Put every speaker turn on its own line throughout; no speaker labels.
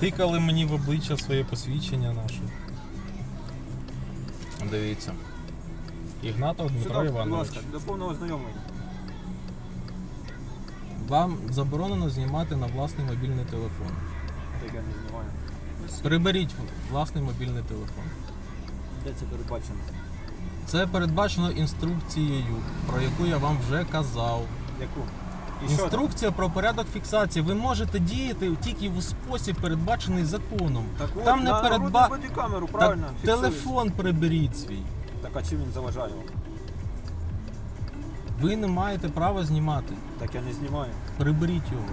Тикали мені в обличчя своє посвідчення наше. Дивіться. Ігнатов Дмитро
Сюди, будь
Іванович.
ласка, до повного знайомлення.
Вам заборонено знімати на власний мобільний телефон.
Так я не знімаю.
Приберіть власний мобільний телефон.
Де це передбачено?
Це передбачено інструкцією, про яку я вам вже казав.
Яку? І?
Інструкція про порядок фіксації. Ви можете діяти тільки в спосіб, передбачений законом.
Так от,
Там не
на
передба-
нагрудну камеру,
Так,
правильно? фіксує.
телефон приберіть свій.
Так, а чим він заважає вам?
Ви не маєте права знімати.
Так я не знімаю.
Приберіть його.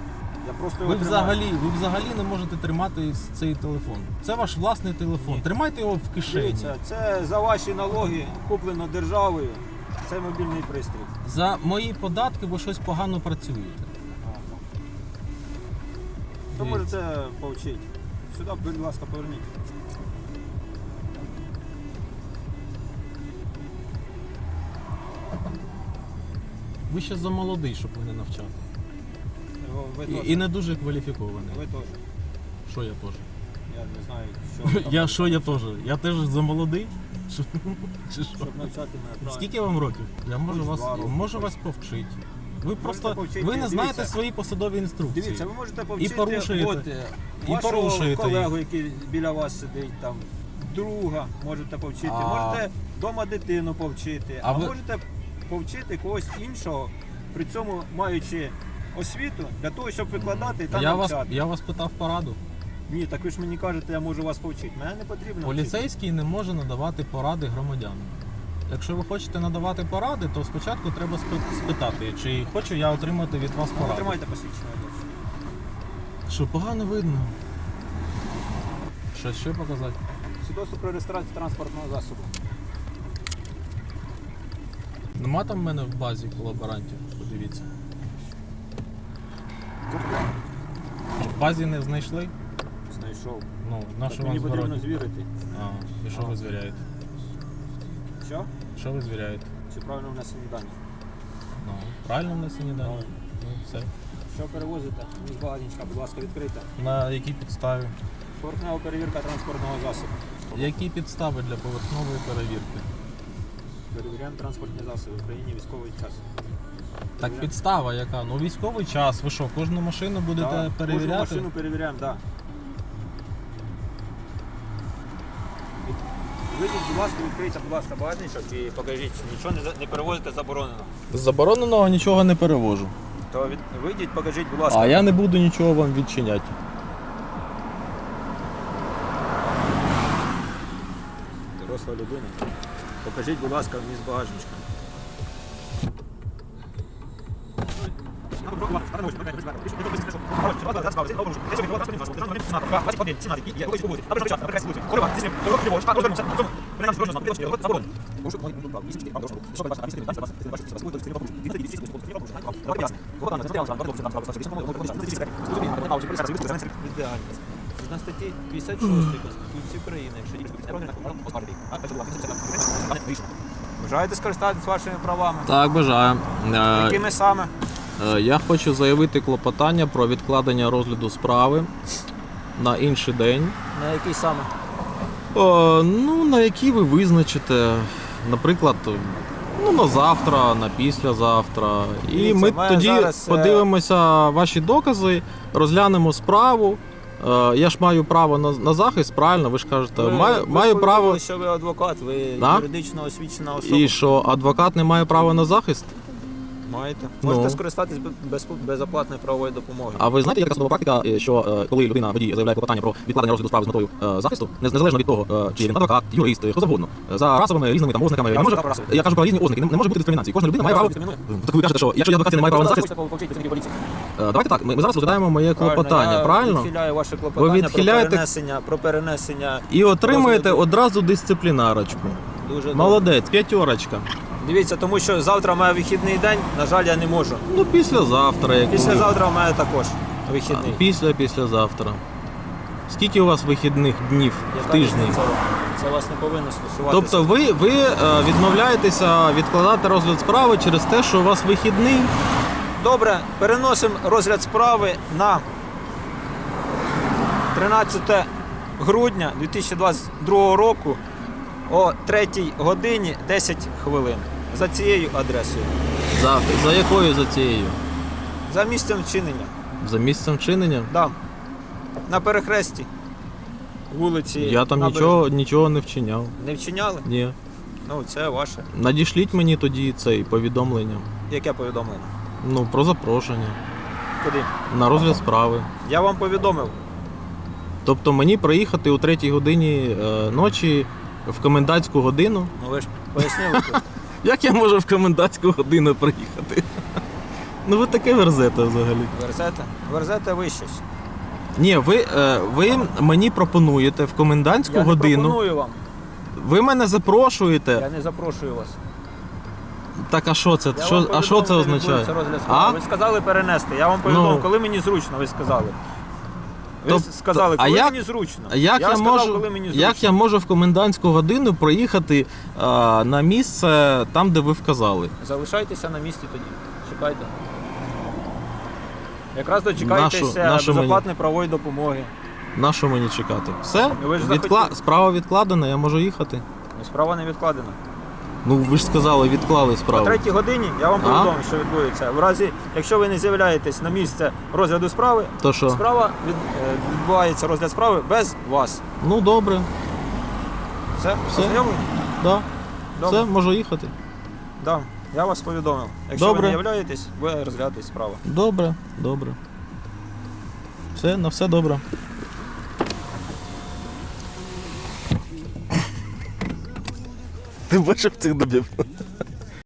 Я просто його
Ви
тримаю.
взагалі, ви взагалі не можете тримати цей телефон. Це ваш власний телефон. Тримайте його в кишені.
Дивіться, це за ваші налоги куплено державою. Це мобільний пристрій.
За мої податки ви щось погано працюєте.
То
Дивіться.
можете повчити. Сюди, будь ласка, поверніть.
Ви ще замолодий, щоб мене навчати.
Ви
І,
теж.
і не дуже кваліфікований.
Ви теж.
Що я теж?
Я не знаю, що ви там
Я що я теж? Я теж замолодий? Що-
Щоб навчати мене.
Скільки вам років? Я можу
Хоч
вас,
два роки,
можу вас повчити. Ви просто
повчити,
ви не знаєте
дивіться.
свої посадові інструкції.
Дивіться, ви можете повчити
порушуєте.
от, е,
І
вашого
порушуєте
колегу, який біля вас сидить, там, друга можете повчити,
А-
можете вдома дитину повчити,
А
а,
ви-
можете повчити когось іншого, при цьому маючи освіту для того, щоб викладати та
я вас,
навчати.
я вас питав пораду.
Ні, так ви ж мені кажете, я можу вас повчити. Мене не потрібно.
Поліцейський не може надавати поради громадянам. Якщо ви хочете надавати поради, то спочатку треба спи- спитати, чи хочу я отримати від вас
Ви
пораду.
тримайте посвідчення. водія.
Що погано видно. Що ще показати?
Свідоцтво про реєстрацію транспортного засобу.
Нема там в мене в базі колаборантів, подивіться. В базі не знайшли?
Знайшов.
Ну, на
Так
що
мені потрібно звірити.
А, і що ви звіряєте?
Що?
Що ви звіряєте?
Чи правильно внесені дані?
Ну, правильно внесені дані? Ну, все.
Що перевозите? З багажничка, будь ласка, відкрийте.
На якій підставі?
Поверхнева перевірка транспортного засобу.
Які підстави для поверхнової перевірки?
Перевіряємо транспортні засоби в Україні військовий час.
Так підстава яка? Ну військовий час. Ви що, кожну машину будете
Да, Кожну
перевіряти?
машину перевіряємо, так. Вийдіть, будь ласка, відкрийте, будь ласка, багажничок і покажіть, нічого не, за- не перевозите заборонено.
З забороненого нічого не перевожу.
То від... вийдіть, покажіть, будь ласка.
А я не буду нічого вам відчиняти.
Доросла людина. Покажіть, будь ласка, вміст багажничка. Ідеальність. Згідно статті 56 Конституції України, якщо Бажаєте скористатися вашими правами?
Так, бажаю.
Якими саме?
Е, Я хочу заявити клопотання про відкладення розгляду справи на інший день.
На який саме?
О, ну, на які ви визначите, наприклад, ну, на завтра, на післязавтра. І ми тоді
зараз, е,
подивимося ваші докази, розглянемо справу. Е, Я ж маю право на, на захист, правильно? Ви ж кажете,
Ви-
маю,
ви
маю
ж
право.
повідомили, що ви адвокат, ви
Да?
юридично освічена особа.
І що адвокат не має права на захист?
Маєте.
Ну.
Можете скористатись бе- без, безоплатної правової допомоги.
А ви знаєте, яка судова практика, е, що е, коли людина водій заявляє клопотання про відкладення розгляду справи з метою е, захисту, не- незалежно від того, е, чи він адвокат, юрист, е, хто завгодно, е, за расовими різними там ознаками,
Я
не може,
кажу про
я кажу про різні ознаки, не, не може бути дискримінації. Кожна людина має право. Так ви кажете, що якщо я адвокат, я не маю права на захист. Е, Давайте так, ми, ми зараз розглядаємо моє клопотання,
я
правильно?
відхиляю ваше клопотання
Ви відхиляєте-
про перенесення, про перенесення.
І отримаєте
розгляду.
одразу дисциплінарочку.
Дуже.
Молодець, п'ятерочка.
Дивіться, тому що завтра має вихідний день, на жаль, я не можу.
Ну, післязавтра, як.
Післязавтра в мене також
А,
вихідний.
Після післязавтра. Скільки у вас вихідних днів
Яка
в тижні?
різниця? Це вас не повинно стосуватися.
Тобто ви, ви е, відмовляєтеся відкладати розгляд справи через те, що у вас вихідний.
Добре, переносимо розгляд справи на 13 грудня 2022 року о 3 годині 10 хвилин. За цією адресою.
За, за якою за цією?
За місцем вчинення.
За місцем вчинення?
Да. На перехресті вулиці.
Я там нічого, нічого не вчиняв.
Не вчиняли?
Ні.
Ну, це ваше.
Надішліть мені тоді цей повідомлення.
Яке повідомлення?
Ну, про запрошення.
Куди?
На розгляд справи.
Я вам повідомив.
Тобто мені приїхати о 3 годині е, ночі в комендантську годину.
Ну ви ж пояснили.
Як я можу в комендантську годину приїхати? Ну ви таке верзете взагалі.
Верзете? Верзете ви щось.
Ні, ви, е, ви мені пропонуєте в комендантську
Я не
годину.
пропоную вам.
Ви мене запрошуєте.
Я не запрошую вас.
Так а що це?
Я
Що,
вам
а що це
де
означає?
відбудеться розгляд
А?
Ви сказали перенести. Я вам повідомив,
Ну.
коли мені зручно, ви сказали. Ви
Тоб-
сказали,
а
коли
як-
мені зручно.
А як я,
я сказав,
можу,
коли мені зручно.
як я можу в комендантську годину проїхати а, на місце там, де ви вказали?
Залишайтеся на місці тоді. Чекайте. Якраз дочекайтеся
Нашу- нашу мені-
безоплатної правової допомоги.
На що мені чекати? Все?
Ви ж
Відкла...
захотіли.
Справа відкладена, я можу їхати.
Ну, Справа не відкладена.
Ну ви ж сказали, відклали
О
справу.
третій годині я вам повідомлю, що відбудеться. В разі, якщо ви не з'являєтесь на місце розгляду справи,
То що?
справа від, е, відбувається розгляд справи без вас.
Ну добре,
Все?
Все.
Ознайомлені?
да.
Добре.
все, можу їхати.
Да. Я вас повідомив. Якщо
Добре.
ви не являєтесь, буде розглядатись справа.
Добре, добре. Все, на все добре. Ти бачив цих добів?